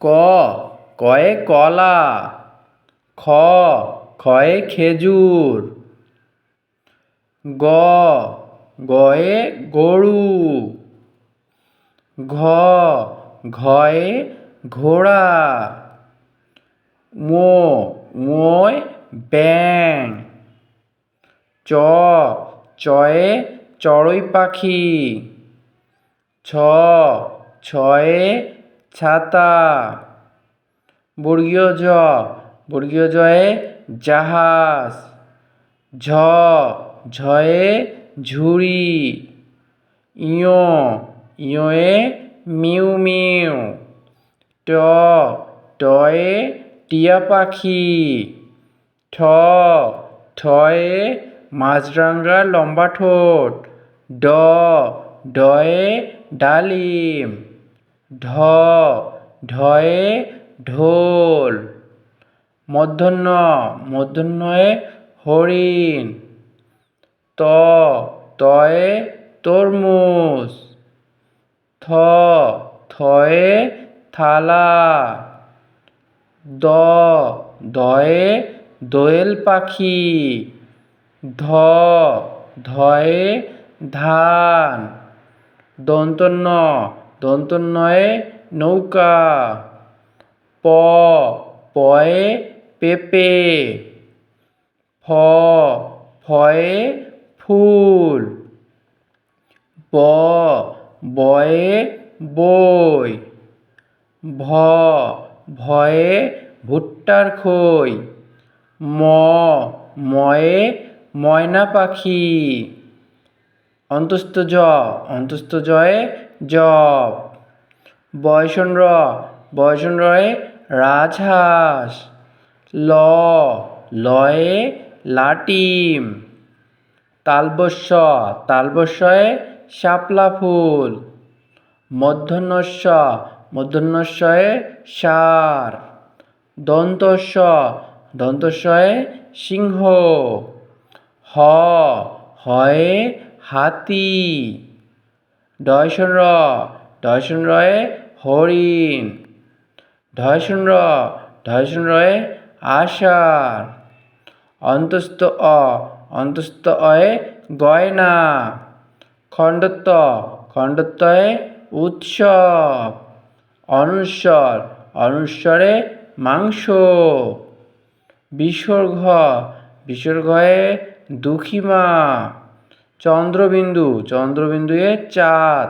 ক, কয়ে কলা, খ, খয়ে খেজুর, গ, গয়ে গরু, ঘ, ঘয়ে ঘোড়া মো মোয় ব্যাং চ, চয়ে চড়ুই পাখি, ছ, ছয়ে ছাতা বর্গীয় জ, বর্গীয় জয়ে জাহাজ। ঝ, ঝয়ে ঝুড়ি। ইয় ইয়ে মিউ মিউ। ট, টয়ে টিয়া পাখি। ঠ, ঠয়ে মাছরাঙা লম্বা ঠোঁট। ড, ডয়ে ডালিম। ঢ, ঢয়ে ঢোল। মূর্ধন্য মূর্ধন্যয়ে হরিণ। ত, তয়ে তরমুজ। থ, থয়ে থালা। দ, দয়ে দোয়েল পাখি। ধ, ধয়ে ধান। দন্তন্য দন্তন্যয়ে নৌকা। প, পয়ে পেঁপে। ফ, ফয়ে ফুল। ব, বয়ে বই। ভ, ভয়ে ভুট্টার খই। ম, ময়ে ময়না পাখি। অন্তস্থ জ, অন্তস্থ জয়ে জব বয়সন র বয়সন রাজহাঁস। ল। লয়ে লাটিম। তালবস্য। তালবস্যয়ে শাপলা ফুল। মধ্যাহ্নস্য মধ্যাহ্নস্যয়ে সার। দন্তস্য। দন্তস্যয়ে সিংহ। হ। হয়ে হাতি। ডয়সন র ডয়সন রয়ে হরিণ ঢয়সন র ঢয়সন রয়ে আষাঢ়, অন্তস্থ অ, অন্তস্থ অয়ে গয়না, খণ্ডত্ব, খণ্ডত্বয়ে উৎসব অনুস্বর অনুস্বরে মাংস বিসর্গ বিসর্গয়ে দুঃখীমা চন্দ্রবিন্দু এ চাঁদ।